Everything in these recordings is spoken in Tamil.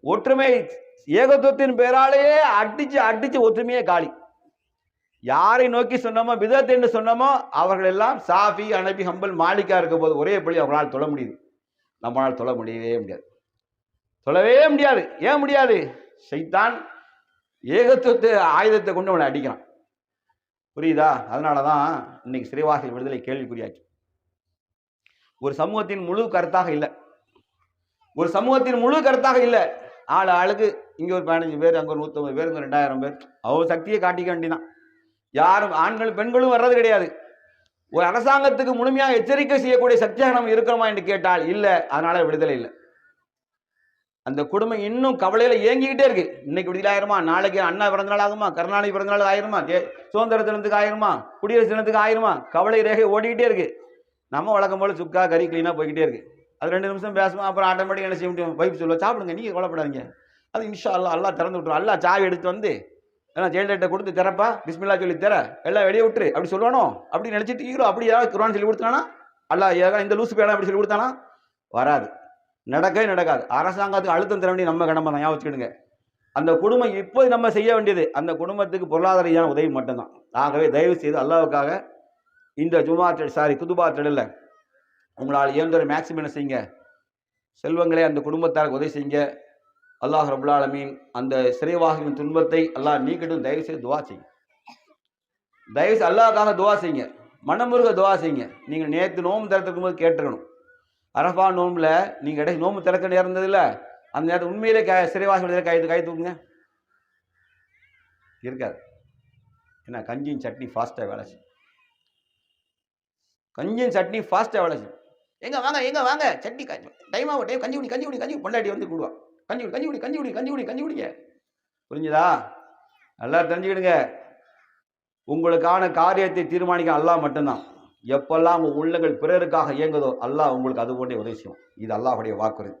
ஒற்றுமை ஏகத்துவத்தின் பெயராலேயே அடிச்சு அடிச்சு ஒற்றுமையே காலி. யாரை நோக்கி சொன்னோமோ விதத் என்று சொன்னோமோ அவர்கள் எல்லாம் சாஃபி அனபி ஹம்பல் மாலிக்கா இருக்க போது ஒரே படி அவங்களால் தொழ முடியுது. நம்மளால் தொழ முடியவே முடியாது. தொழவே முடியாது. ஏன் முடியாது? செய்தான் ஏகத்துவத்தை ஆயுதத்தை கொண்டு அவனை அடிக்கிறான். புரியுதா? அதனால தான் இன்னைக்கு சிறைவாசி விடுதலை கேள்விக்குறியாச்சு. ஒரு சமூகத்தின் முழு கருத்தாக இல்லை. ஒரு சமூகத்தின் முழு கருத்தாக இல்லை. ஆள் ஆளுக்கு இங்கே ஒரு பதினஞ்சு பேர் அங்கே ஒரு நூற்றம்பது பேர் இங்கே ரெண்டாயிரம் பேர். அவங்க சக்தியை காட்டிக்க வேண்டிதான் யாரும் ஆண்கள் பெண்களும் வர்றது கிடையாது. ஒரு அரசாங்கத்துக்கு முழுமையாக எச்சரிக்கை செய்யக்கூடிய சக்தியாக நம்ம இருக்கிறோமா என்று கேட்டால் இல்லை. அதனால விடுதலை இல்லை. அந்த குடும்பம் இன்னும் கவலையில ஏங்கிக்கிட்டே இருக்கு. இன்னைக்கு விடுதலை ஆயிருமா? நாளைக்கு அண்ணா பிறந்தநாள் ஆகுமா? கருணாநிதி பிறந்தநாள் ஆயிருமா? தே- சுதந்திர தினத்துக்கு ஆயிருமா? குடியரசு தினத்துக்கு ஆயிருமா? கவலை ரேகை ஓடிக்கிட்டே இருக்கு. நம்ம வழக்கம் போல சுக்கா கறி க்ளீனாக போய்கிட்டே இருக்கு. அது ரெண்டு நிமிஷம் பேசுவோம் அப்புறம் ஆட்டோமேட்டிக்காக என்ன செய்ய முடியும்? வைப் சொல்லுவோம் சாப்பிடுங்க நீங்கள் கவலைப்படாதீங்க. அது இன்ஷா அல்லா அல்லா திறந்து விட்டுரும். அல்லா சாவி எடுத்து வந்து ஏன்னா ஜெயலலிதா கொடுத்து திறப்பா பிஸ்மில்லா சொல்லி தர எல்லாம் வெளியே விட்டுரு. அப்படி சொல்லுவானோ? அப்படி நினச்சிட்டு ஹீரோ அப்படி ஏதாவது குரான் சொல்லி கொடுத்தானா? அல்லா ஏதாவது இந்த லூசு பேனா அப்படி சொல்லி கொடுத்தானா? வராது. நடக்கவே நடக்காது. அரசாங்கத்துக்கு அழுத்தம் தர வேண்டிய நம்ம கடமை தான். ஞாபகம் அந்த குடும்பம் இப்போது நம்ம செய்ய வேண்டியது அந்த குடும்பத்துக்கு பொருளாதார ரீதியான உதவி மட்டும்தான். ஆகவே தயவு செய்து அல்லாவுக்காக இந்த ஜுமா சாரி குதுபா திடலில் உங்களால் இயந்திர மேக்சிமம் என்ன செய்யுங்க? செல்வங்களே அந்த குடும்பத்தாருக்கு உதவி செய்யுங்க. அல்லாஹ் ரபுல்லாலமீன் அந்த சிறைவாகியின் துன்பத்தை அல்லாஹ் நீக்கட்டும் தயவு செய்து துவா செய்யுங்க. தயவு செய்து அல்லாஹ்க்காக துவா செய்யுங்க. மனமுருக துவா செய்யுங்க. நீங்கள் நேற்று நோம்பு திறத்துக்கும் போது கேட்டிருக்கணும். அரஃபா நோம்பில் நீங்கள் இடையே நோம்பு திறக்க நேர்ந்ததில்ல அந்த நேரத்தில் உண்மையிலே க சிறைவாசி விடுதலை கை கை தூக்குங்க. இருக்காது. ஏன்னா கஞ்சியும் சட்னி ஃபாஸ்ட்டாக வேலை செய்யும். கஞ்சியும் சட்னி ஃபாஸ்ட்டாக வேலை செய்யும். எங்க வாங்க எங்க வாங்க? சட்டி டைம் ஆகும் டைம் கஞ்சி குடி கஞ்சி குடி கஞ்சி பொண்டாட்டி வந்து கூடுவா. கஞ்சி குடி கஞ்சி குடி கஞ்சி குடி கஞ்சி குடி கஞ்சி குடிங்க. புரிஞ்சுதா? நல்லா தெரிஞ்சுக்கிடுங்க. உங்களுக்கான காரியத்தை தீர்மானிக்க அல்லாஹ் மட்டும்தான். எப்பெல்லாம் உங்கள் உள்ளங்கள் பிறருக்காக இயங்குதோ அல்லாஹ் உங்களுக்கு அது போன்றே உதவி செய்யும் இது அல்லாஹுடைய வாக்குறுதி.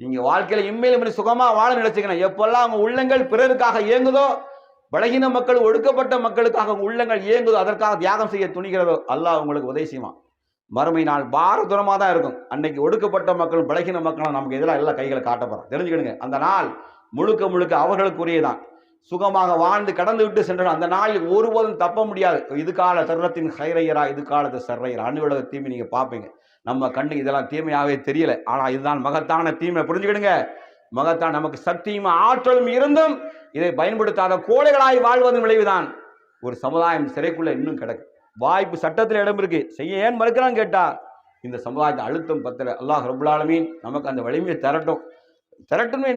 நீங்கள் வாழ்க்கையில் இம்மையிலும் இப்படி சுகமாக வாழ நினைச்சுக்கணும் எப்பெல்லாம் உங்கள் உள்ளங்கள் பிறருக்காக இயங்குதோ பலகீன மக்கள் ஒடுக்கப்பட்ட மக்களுக்காக உள்ளங்கள் இயங்குதோ அதற்காக தியாகம் செய்ய துணிகிறதோ அல்லாஹ் உங்களுக்கு உதவி செய்வான். மறுமை நாள் பாரதூரமாக தான் இருக்கும். அன்னைக்கு ஒடுக்கப்பட்ட மக்களும் பலகீன மக்களும் நமக்கு எதிராக எல்லா கைகளை காட்ட போறோம் அந்த நாள் முழுக்க முழுக்க அவர்களுக்குரியதான் சுகமாக வாழ்ந்து கடந்து விட்டு சென்ற அந்த நாளில் ஒருபோதும் தப்ப முடியாது. இது கால தருணத்தின் ஹைரையரா இது காலத்து சர்ரையரா. அணுவலக தீமை நீங்கள் பார்ப்பீங்க. நம்ம கண்ணுக்கு இதெல்லாம் தீமையாகவே தெரியல. ஆனால் இதுதான் மகத்தான தீமை. புரிஞ்சுக்கிடுங்க. மகத்தான் நமக்கு சக்தியும் ஆற்றலும் இருந்தும் இதை பயன்படுத்தாத கோழைகளாய் வாழ்வதன் விளைவுதான். ஒரு சமுதாயம் சிறைக்குள்ள இன்னும் கிடக்கு. வாய்ப்பு சட்டத்தில் இடம் இருக்கு. செய்ய ஏன் மறுக்கிறான்னு கேட்டா இந்த சமுதாயத்தை அழுத்தம் பத்தல. அல்லாஹ் ரபுல் நமக்கு அந்த வலிமையை திரட்டும். திரட்டணும்